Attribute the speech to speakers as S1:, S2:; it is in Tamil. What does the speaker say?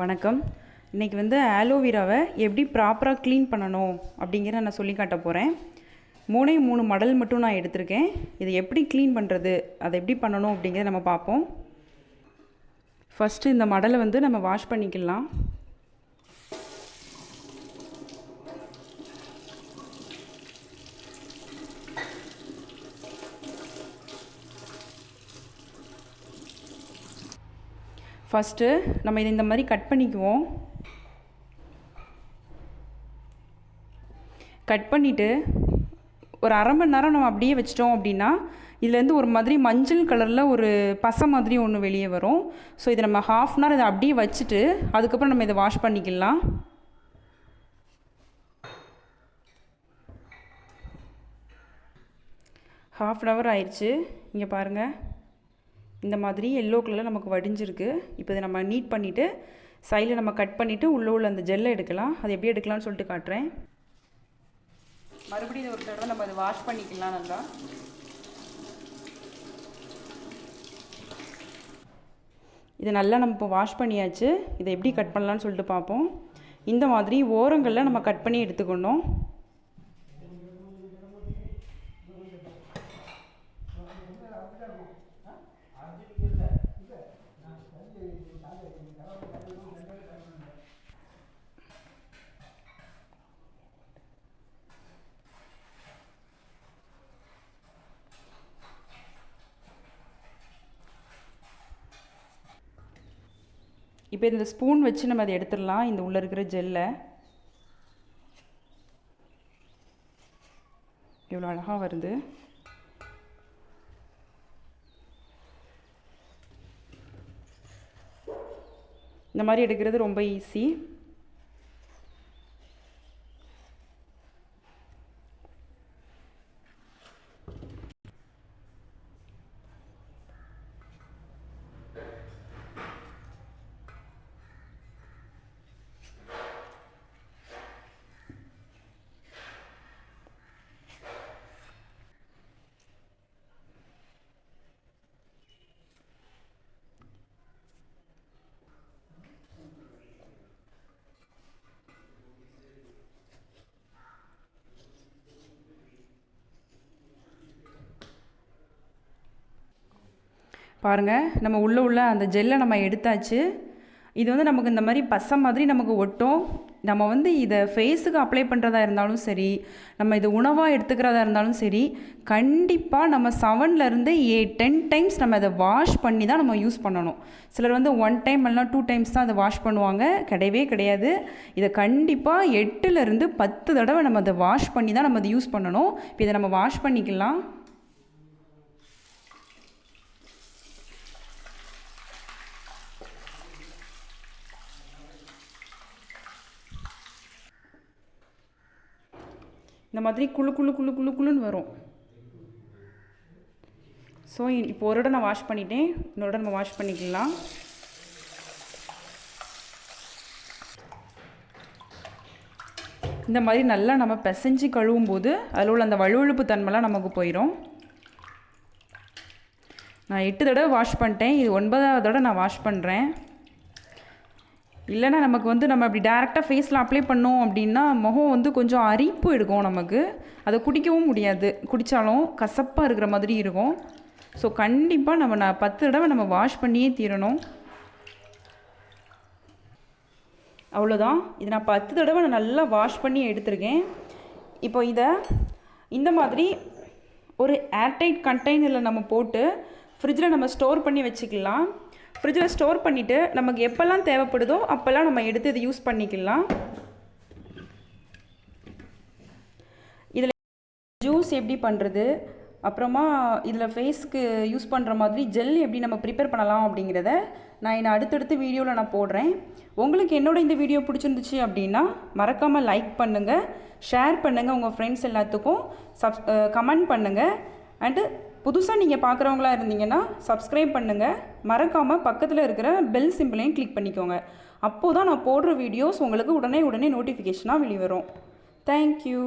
S1: வணக்கம். இன்றைக்கி வந்து ஆலோவேராவை எப்படி ப்ராப்பராக க்ளீன் பண்ணணும் அப்படிங்கிறத நான் சொல்லி காட்ட போகிறேன் மூணே மூணு மடல் மட்டும் நான் எடுத்திருக்கேன். இதை எப்படி க்ளீன் பண்ணுறது அதை எப்படி பண்ணணும் அப்படிங்கிறத நம்ம பார்ப்போம். ஃபஸ்ட்டு இந்த மடலை வந்து நம்ம வாஷ் பண்ணிக்கலாம். ஃபஸ்ட்டு நம்ம இதை இந்த மாதிரி கட் பண்ணிக்குவோம். கட் பண்ணிவிட்டு ஒரு அரை மணி நேரம் நம்ம அப்படியே வச்சிட்டோம் அப்படின்னா இதுலேருந்து ஒரு மாதிரி மஞ்சள் கலரில் ஒரு பசை மாதிரி ஒன்று வெளியே வரும். ஸோ இதை நம்ம ஹாஃப் அன் ஹவர் இதை அப்படியே வச்சுட்டு அதுக்கப்புறம் நம்ம இதை வாஷ் பண்ணிக்கலாம். ஹாஃப் அன் ஹவர் ஆயிடுச்சு. இங்கே பாருங்கள் இந்த மாதிரி எல்லோ கலரில் நமக்கு வடிஞ்சிருக்கு. இப்போ இதை நம்ம நீட் பண்ணிவிட்டு சைடில் நம்ம கட் பண்ணிவிட்டு உள்ளே உள்ள அந்த ஜெல்லை எடுக்கலாம். அது எப்படி எடுக்கலாம்னு சொல்லிட்டு காட்டுறேன். மறுபடியும் இதை ஒரு தடவை நம்ம அதை வாஷ் பண்ணிக்கலாம் நல்லா. இதை நல்லா நம்ம இப்போ வாஷ் பண்ணியாச்சு. இதை எப்படி கட் பண்ணலான்னு சொல்லிட்டு பார்ப்போம். இந்த மாதிரி ஓரங்களில் நம்ம கட் பண்ணி எடுத்துக்கணும். இப்போ இந்த ஸ்பூன் வச்சு நம்ம அதை எடுத்துடலாம். இந்த உள்ளே இருக்கிற ஜெல்லை. இவ்வளோ அழகாக வருது. இந்த மாதிரி எடுக்கிறது ரொம்ப ஈஸி பாருங்கள் நம்ம உள்ளே உள்ள அந்த ஜெல்லை நம்ம எடுத்தாச்சு. இது வந்து நமக்கு இந்த மாதிரி பசை மாதிரி நமக்கு ஒட்டும். நம்ம வந்து இதை ஃபேஸுக்கு அப்ளை பண்ணுறதா இருந்தாலும் சரி நம்ம இது உணவாக எடுத்துக்கிறதா இருந்தாலும் சரி கண்டிப்பாக நம்ம செவன்லேருந்து ஏ டென் டைம்ஸ் நம்ம அதை வாஷ் பண்ணி தான் நம்ம யூஸ் பண்ணணும். சிலர் வந்து ஒன் டைம் இல்லைனா டூ டைம்ஸ் தான் அதை வாஷ் பண்ணுவாங்க. கிடையவே கிடையாது. இதை கண்டிப்பாக எட்டுலேருந்து பத்து தடவை நம்ம அதை வாஷ் பண்ணி தான் நம்ம அதை யூஸ் பண்ணணும். இப்போ இதை நம்ம வாஷ் பண்ணிக்கலாம். இந்த மாதிரி குழு குழு குழு குழு குழுன்னு வரும். ஸோ இப்போ ஒரு இடம் நான் வாஷ் பண்ணிட்டேன். இன்னொரு இடம் நம்ம வாஷ் பண்ணிக்கலாம். இந்த மாதிரி நல்லா நம்ம பிசைஞ்சு கழுவும் போது அதில் உள்ள அந்த வழுவழுப்பு தன்மைலாம் நமக்கு போயிடும் நான் எட்டு தடவை வாஷ் பண்ணிட்டேன். இது ஒன்பதாவது தடவை நான் வாஷ் பண்ணுறேன் இல்லைனா நமக்கு வந்து நம்ம அப்படி டேரெக்டாக ஃபேஸில் அப்ளை பண்ணோம் அப்படின்னா முகம் வந்து கொஞ்சம் அரிப்பு எடுக்கும் நமக்கு. அதை குடிக்கவும் முடியாது. குடித்தாலும் கசப்பாக இருக்கிற மாதிரி இருக்கும். ஸோ கண்டிப்பாக நம்ம நான் பத்து தடவை நம்ம வாஷ் பண்ணியே தீரணும். அவ்வளோதான் இதை நான் பத்து தடவை நான் நல்லா வாஷ் பண்ணி எடுத்திருக்கேன். இப்போ இதை இந்த மாதிரி ஒரு ஏர்டைட் கண்டெய்னரில் நம்ம போட்டு ஃப்ரிட்ஜில் நம்ம ஸ்டோர் பண்ணி வச்சுக்கலாம். ஃப்ரிட்ஜில் ஸ்டோர் பண்ணிவிட்டு நமக்கு எப்போல்லாம் தேவைப்படுதோ அப்போல்லாம் நம்ம எடுத்து இதை யூஸ் பண்ணிக்கலாம். இதில் ஜூஸ் எப்படி பண்ணுறது அப்புறமா இதில் ஃபேஸ்க்கு யூஸ் பண்ணுற மாதிரி ஜெல் எப்படி நம்ம ப்ரிப்பேர் பண்ணலாம் அப்படிங்கிறத நான் என்னை அடுத்தடுத்து வீடியோவில் நான் போடுறேன். உங்களுக்கு என்னோட இந்த வீடியோ பிடிச்சிருந்துச்சு அப்படின்னா மறக்காமல் லைக் பண்ணுங்கள் ஷேர் பண்ணுங்கள் உங்கள் ஃப்ரெண்ட்ஸ் எல்லாத்துக்கும் சப் கமெண்ட் பண்ணுங்கள் அண்டு புதுசாக நீங்கள் பார்க்குறவங்களா இருந்தீங்கன்னா சப்ஸ்கிரைப் பண்ணுங்கள் மறக்காமல் பக்கத்தில் இருக்கிற பெல் சிம்பிளையும் கிளிக் பண்ணிக்கோங்க. அப்போது தான் நான் போடுற வீடியோஸ் உங்களுக்கு உடனே உடனே நோட்டிஃபிகேஷனாக வெளிவரும். தேங்க்யூ